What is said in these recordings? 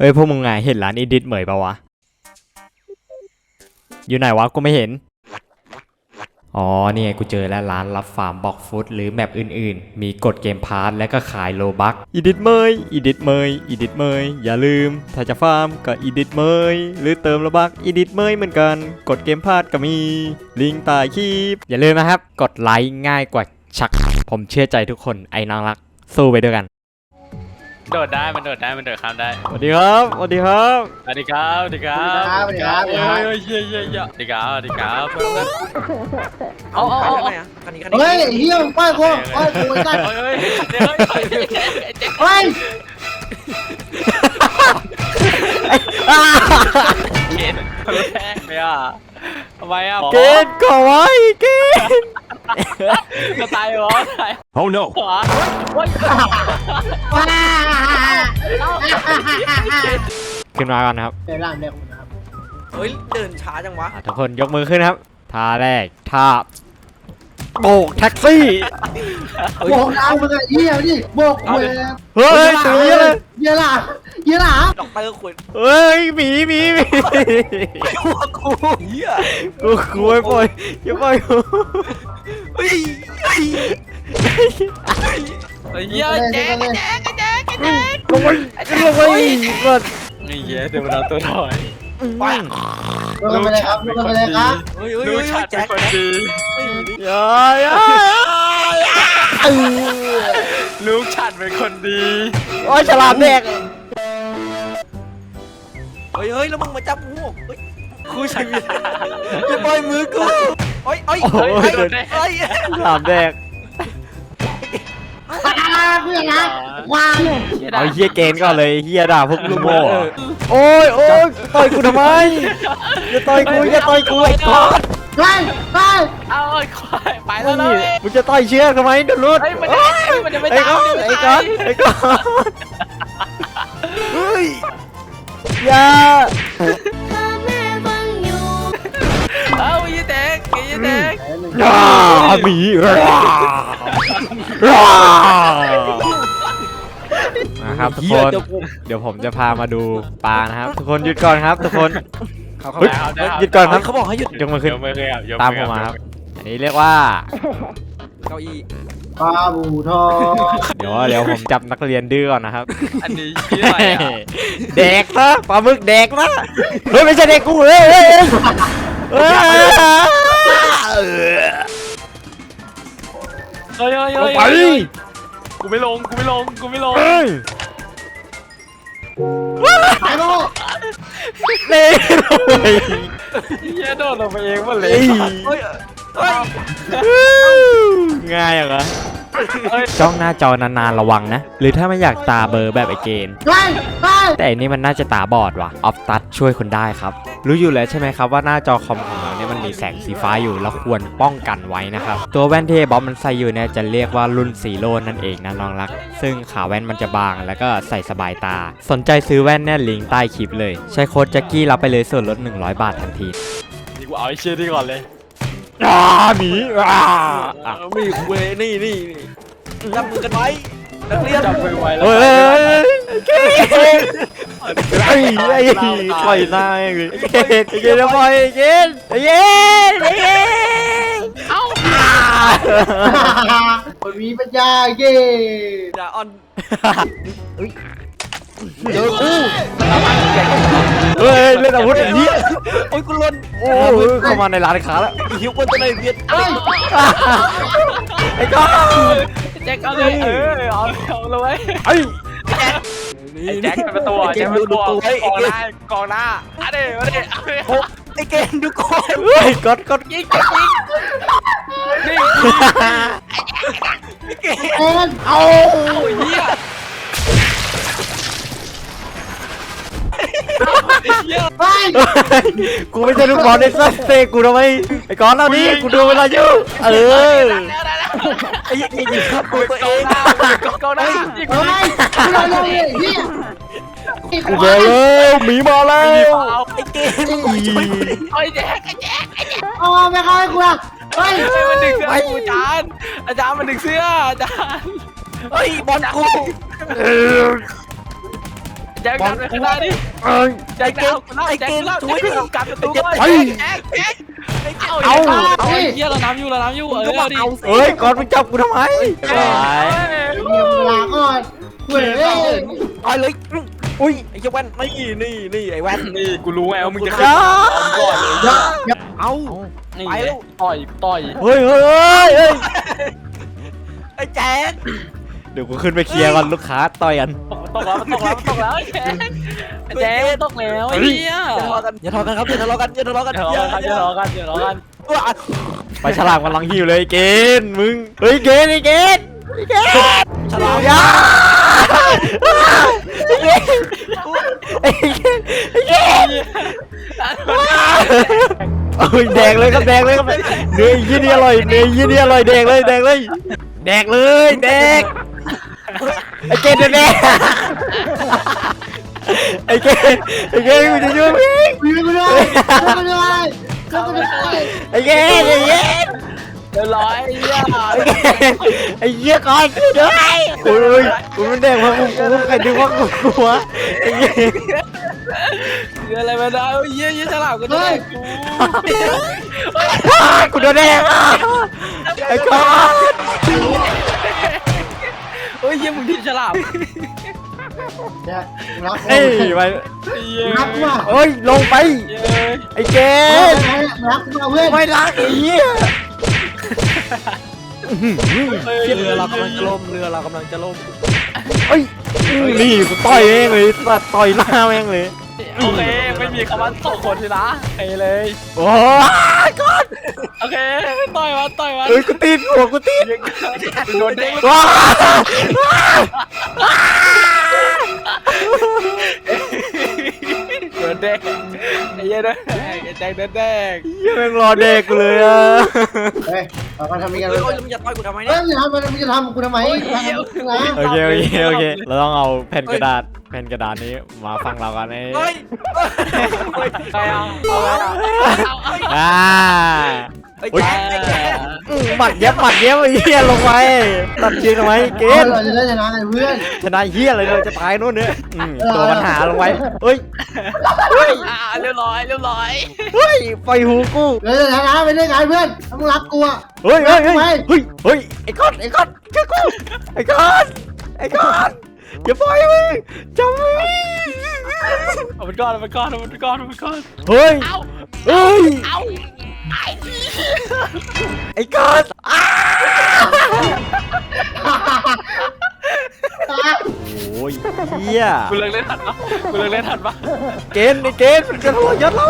เฮ้ยพวกมึงไงเห็นร้านอีดิทเหมยปะวะ อยู่ไหนวะกูไม่เห็น อ๋อนี่ไงกูเจอแล้วร้านรับฟาร์มบอกฟุตหรือแมปอื่นๆ มีกดเกมพาร์ทและก็ขายโลบักอีดิทเมยอีดิทเมยอีดิทเมยอย่าลืม ถ้าจะฟาร์มก็อีดิทเมยหรือเติมโลบักอีดิทเมยเหมือนกัน กดเกมพาร์ทก็มี ลิงก์ใต้คลิปอย่าลืมนะครับ กดไลค์ง่ายกว่าชัก ผมเชื่อใจทุกคนไอ้น้องรักสู้ไปด้วยกัน โดดได้มันโดดได้มันโดดข้ามได้สวัสดีครับสวัสดีครับสวัสดีครับสวัสดีครับสวัสดีครับสวัสดีครับ เฮ้ยเฮ้ยเฮ้ยเฮ้ยเฮ้ยสวัสดีครับสวัสดีครับเพื่อนๆเอาเอาไปเอาทำไมเอาอะคันนี้คันนี้เฮ้ยเฮียมึงป้ายโคป้ายโคไอ้สัตว์เฮ้ยเฮ้ยเดี๋ยวเฮ้ยเฮ้ยเฮ้ยเจ๊เฮ้ยเกณฑ์คนแรกเลยอะทำไมอะเกณฑ์ก่อนไว้เกณฑ์ จะตายเหรอตาย Oh no! หัวเฮ้ยว้าขึ้นมาก่อนนะครับเดี๋ยวล่างเดี๋ยวผมนะครับเฮ้ยเดินช้าจังวะอะทุกคนยกมือขึ้นครับท่าแรกท่าโบกแท็กซี่ โบกเอามึงไอ้เฮียนี่โบกเว้ยเฮ้ยตัวเหี้ยเลยเฮียล่ะเฮียล่ะด็อกเตอร์คุยเฮ้ยหมีหมีหมีหัวกูเฮียกูกูไม่ปล่อยอย่าปล่อยกู เฮ้ยเฮ้ยเฮ้ยเหี้ยเจ๊เลยลงไปลงไปก่อนนี่เย้เดี๋ยวมันเอาตัวถอยไปลงไปเลยครับลงไปเลยครับเฮ้ยเฮ้ยดูเฮ้ยชัดเป็แจ็นคคนดีอย่าอย่าลูกชัดเป็นคนดีโอ้ยฉลามแดกเฮ้ยเฮ้ยแล้วมึงมาจับหัวเฮ้ยกูใช้ไม่ได้อย่าปล่อยมือกู เฮ้ยเฮ้ยโอ้โหเฮ้ยโดนเฮ้ยฉลามแดกอ่าเพื่อนนะว้าเนี่ยเอาเฮียเกณฑ์ก่อนเลยเฮียด่าพวกลูกโม่อะโอ้ยโอ้ยต่อยกูทำไมอย่าต่อยกูอย่าต่อยกูไอ้กอดเฮ้ยเฮ้ยเอาไอ้ควายไปแล้วนะเว้ยมึงจะต่อยเชือกทำไมเดี๋ยวรุดเฮ้ยมันจะเฮ้ยมันจะไม่ไอ้ตามก้อนมันจะไอ้ไม่ก้อตานมไอ้ก้อนเฮ้ยอย่าเอา ย่าหมีนะครับทุกคนเดี๋ยวผมจะพามาดูปลานะครับ ทุกคนหยุดก่อนครับ ทุกคนเขาเข้ามาหยุดก่อนครับเขาบอกให้หยุดยกมือขึ้นยกมือขึ้นตามผมมาครับอันนี้เรียกว่าเก้าอี้ปลาบูทองเดี๋ยวเดี๋ยวผมจับนักเรียนดื้อก่อนนะครับ อันนี้ชื่ออะไรอะแดกซะปลาหมึกแดกนะเฮ้ยไม่ใช่เด็กกูเฮ้ยเฮ้ย เฮ้ยเฮ้ยเฮ้ยลเฮ้งยไปกูไม่ลง กูไม่ลง กูไม่ลง เฮ้ยหายโบเล่เลย เฮียโดดลงไปเองหมดเลยเฮ้ย เฮ้ยเฮ้ยง่ายเหรอเฮ้ยจ้องหน้าจอนานๆระวังนะ หรือถ้าไม่อยากตาเบลอร์แบบไอเกนเฮ้ยเฮ้ยแต่อันนี้มันน่าจะตาบอดว่ะออฟตัดช่วยคุณได้ครับ รู้อยู่แล้วใช่ไหมครับว่าหน้าจอคอมของเราเนี่ย มันมีแสงสีฟ้าอยู่แล้วควรป้องกันไว้นะครับ ตัวแว่นที่บ๊อบมันใส่อยู่เนี่ยจะเรียกว่ารุ่นสีโลนนั่นเองนะน้องรัก ซึ่งขาแว่นมันจะบางแล้วก็ใส่สบายตา สนใจซื้อแว่นเนี่ยลิงก์ใต้คลิปเลย ใช้โค้ดแจ็คกี้รับไปเลยส่วนลด 100 บาททันทีนี่กูเอาไอ้เชี่ยนี่ก่อนเลยอ่าหมีอ่าอะมีเวนี่นี่นี่จับมือกันไว้ นักเรียนจับมือไว้แล้วเฮ้ยเกนไอ้ไอ้ปล่อยหน้าเองเลยเกนเกนปล่อยเกนเกนเกนเอ้าคนมีปัญญาเย่ดาออนเจอกูเฮ้ยเล่นอาวุธอย่างนี้โอ้ยกูหล่นโอ้ยเข้ามาในร้านค้าแล้วหิวคนจะไหนเวียดเฮ้ยไอ้ก้อนแจ็คเอาเลยเออเอาเอาเลยเว้ยไอ้ไอ้แจ็คเป็นประตูแจ็คเป็นประตูกองหน้ากองหน้าอะเดี๋ยวเดี๋ยวเอาเลยไอ้เกมดูก่อนเฮ้ยกดกดยิงยิงยิงนี่เอ็นเอาโอ้ยเฮียเฮียเฮ้ยกูไม่ใช่ลูกบอลในซัสเตกูทำไมไอ้ก้อนเอาดิกูดูเวลาอยู่เออไอ้ยังยิงครับกูตัวเอเกางหน้าเกาหน้ายิงเฮ้ยเร็วเร็วเลยเฮียกูเจอแล้วหมีมาแล้มีวเปล่าไอ้เกมมึงช่วยกูดิไอ้แจ็คไอ้แจ็คอ๋อไม่เข้าให้กูละเฮ้ยเฮ้ยมันดึงเสื้อกูอาจารย์อาจารย์มันดึงเสื้ออาจารย์เฮ้ยบอลกูแจ็คดันไปข้างหน้าดิเอ้ยแจ็คเอากูเล่าแจ็คกูเล่าแจ็คกูกลับประตูก่อนไปแจ็คแจ็ค เอาเอาเอาไอ้เหี้ยเราน้ำอยู่เราน้ำอยู่เออเอาดิเฮ้ยก่อนมึงจับกูทำไมไปเดี๋ยวเวลาก่อนเว้ยเอาเลยอุ้ยไอ้เจ้าแว่นนี่นี่นี่ไอ้แว่นนี่กูรู้ไงว่ามึงจะอย่าก่อนเลยอย่าอย่าเอานี่ไปแล้วต่อยต่อยเฮ้ยเฮ้ยเฮ้ยเฮ้ยไอ้แจ๊ค เดี๋ยวกูขึ้นไปเคลียร์ก่อนลูกค้าต่อยกันตกแล้วตกแล้วตกแล้วแจ็คแจ็คตกแล้วไอ้เหี้ยอย่าทะเลาะกันอย่าทะเลาะกันครับอย่าทะเลาะกันอย่าทะเลาะกันเดี๋ยวรอกันเดี๋ยวรอกันเดี๋ยวรอกันว้าไปฉลามกำลังหิวเลยไอ้เกณฑ์มึงเฮ้ยเกณฑ์ไอ้เกณฑ์ไอ้เกณฑ์ฉลามอย่าไอ้เกณฑ์ไอ้เกณฑ์ไอ้เกณฑ์เอ้ยแดกเลยครับแดกเลยครับเนื้อยี่นี่อร่อยเนื้อยี่นี่อร่อยแดกเลยแดกเลยแดกเลยแดก ไอ้เกณฑ์แดกไอ้เกณฑ์ไอ้เกณฑ์กูจะช่วยมึงวิ่งไปเลยวิ่งไปเลยวิ่งไปเลยไอ้เกณฑ์ไอ้เกณฑ์เดี๋ยวร้อยไอ้เหี้ยไอ้เหี้ยก่อนช่วยด้วยโอ้ยกูมันแดงว่ากูกูใครดึงว่ากูกลัวไอ้เหี้ยเดี๋ยวอะไรมาได้ไอ้เหี้ยเหี้ยฉลามก็ได้กูกูโดนแดงอะไอ้ก่อน เฮ้ยเหี้ยมึงทิ้งฉลามเนี่ยรักเอ้ยไปไอ้เหี้ยรักว่ะเอ้ยลงไปเย้ยไอ้เกณฑ์รักว่ะเพื่อนไม่รักไอ้เหี้ยเรือเรากำลังจะล่มเรือเรากำลังจะล่มเอ้ยนี่กูต่อยเองเลยตัดต่อยหน้าแม่งเลย โอเค ไม่มีคำว่าสองคนทีนะโอเคเลย โอ้ยก่อนโอเค ต่อยวันต่อยวันเอ้ยกูตีนหัวกูตีนโดนเด้งว้าโดนเด้งไอ้เหี้ยเด้งไอ้แจ็คเด้งเด้งเหี้ยแม่งรอเด็กกูเลยอะเฮ้ยเรา มาทำยังไงเฮ้ยเฮ้ยมึงจะต่อยกูทำไมมึเนี่ยงทำมึงจะทำกูทำไมโอเคโอเคโอเค เราต้องเอาแผ่นกระดาษแผ่นกระดาษนี้มาฟังเรากันไอ้เฮ้ยใครเอาเอาไว้เอาเอา เอาอ่าไอ้แจ๊คไอ้แจ๊คอืมหมัดเย็บหมัดเย็บไอ้เหี้ยลงไปตัดยืนทำไมเกเกณฑ์เราจะได้ชนะไงเพื่อนชนะเหี้ยอะไรเลยจะตายนู่นเนี่ยอืมตัวปัญหาลงไปเฮ้ยเฮ้ยอ่าเรียบร้อยเรียบร้อยเฮ้ยไฟหูกูเราจะชนะไปได้ไงเพื่อนมึงรักกูอะเฮ้ยเฮ้ยเฮ้ยเฮ้ยเฮ้ยไอ้ก้อนไอ้ก้อนเชื่อกูไอ้ก้อนไอ้ก้อนอย่าปล่อยมึงจับมึงเอามันก้อนเอามันก้อนเอามันก้อนเอามันก้อนเฮ้ยเอาเฮ้ย เอา ไอ้ก้อนอ้าโอ้ยเหี้ยกูเลิกเล่นทันปะกูเลิกเล่นทันปะเกณฑ์ไอ้เกณฑ์มันจะทรยศเรา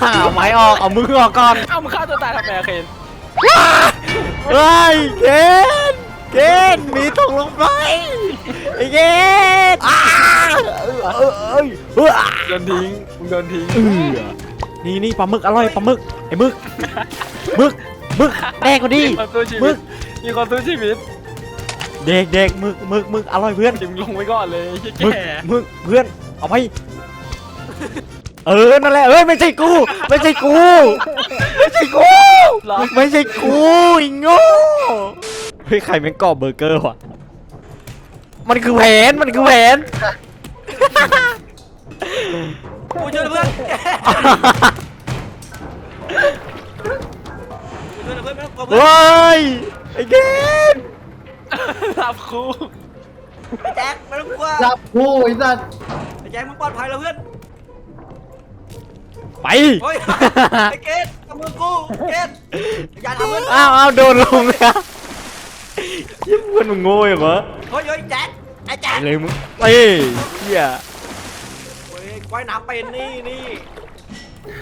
เอาไม้ออก เอามือออกก่อนเอ้ามึงฆ่าตัวตายทำไมอะเคนเฮ้ยเกณฑ์เกณฑ์มีตกลงไปไอ้เกณฑ์อ้าเออเอ้ยเออโดนทิ้งมึงโดนทิ้งเออ นี่นี่ปลาหมึกอร่อยปลาหมึกไอ้หมึกหมึกหมึกแดกกว่าดีมีคนสู้ชีมึวิตกมีคนสู้ชีวิตเด็กเด็กหมึกหมึกหมึกอร่อยเพื่อนจิมลงไว้ก่อนเลยไอ้หมึกแก่หมึกเพื่อนเอาไปเออนั่นแหละเอ้ยไม่ใช่กู ไม่ใช่กู ไม่ใช่กูไม่ใช่กูไอ้โง่เฮ้ยใครเป็นกรอบเบอร์เกอร์วะมันคือแผนมันคือแผน กูช่วยเพื่อนช่วยเพื่อนไม่ต้องกลัวเพื่อนเฮ้ยไอ้เกมรับครูไอ้แจ๊คไม่ต้องกลัวรับกูไอ้สัสไอ้แจ๊คมึงปลอดภัยแล้วเพื่อนไปเฮ้ยไอ้เกดทำมือกูเกดอย่าทำเพื่อนอ้าวอ้าวโดนลงแล้วยิ่งเพื่อนมึงโง่อย่างวะเฮ้ยเฮ้ยแจ๊คไอ้แจ๊คเลยมึงเอ้ยเฮียเฮ้ย ว่ายน้ำเป็นนี่นี่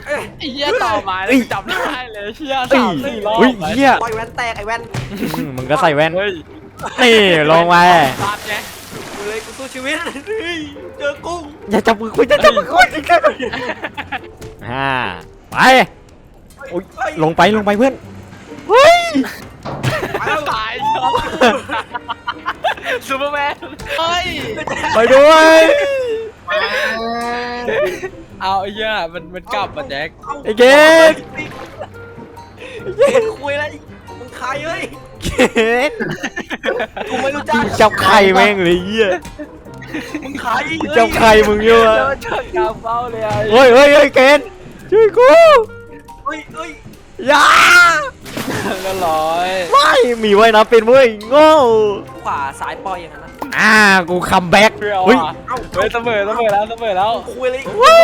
เอ้ยไอ้เหี้ยต่อมาแล้วกูจำได้เลยเหี้ยเอ้ยสามสี่รอบเฮ้ยเฮียปล่อยแว่นแตกไอ้แว่นอืมมึงก็ใส่แว่น เฮ้ยนี่ลงไปพลาดไงกูเลยกูสู้ชีวิตเฮ้ยเจอกุ้งอย่าจับมือคุยอย่าจับมือคุยอ่าไป โอ๊ย เฮ้ยลงไปลงไปเพื่อนเฮ้ยไปแล้วตายช็อตซูเปอร์แมนเฮ้ยไปด้วย เอาไอ้เหี้ยมันมันกลับมาแจ็คเอาไอ้เกดเกดคุยอะไรมึงใครเฮ้ยเกดกูไม่รู้จักจับไข่แม่งเลยเฮียมึงขายกูจับไข่มึงอยู่อะแล้วเจอกาวเฝ้าเลยอะเฮ้ยเฮ้ยเฮ้ยเกณฑ์ช่วยกูเฮ้ยเฮ้ยอย่าก็ร้อยไม่มีไว้นะเป็นเว้ยโง่ขวาซ้ายปล่อยอย่างนั้นนะ อ่ากูคัมแบ็กเปรี้ยวเฮ้ยอะเฮ้ยเสมอเสมอแล้วเสมอแล้ว คุยเลยวู้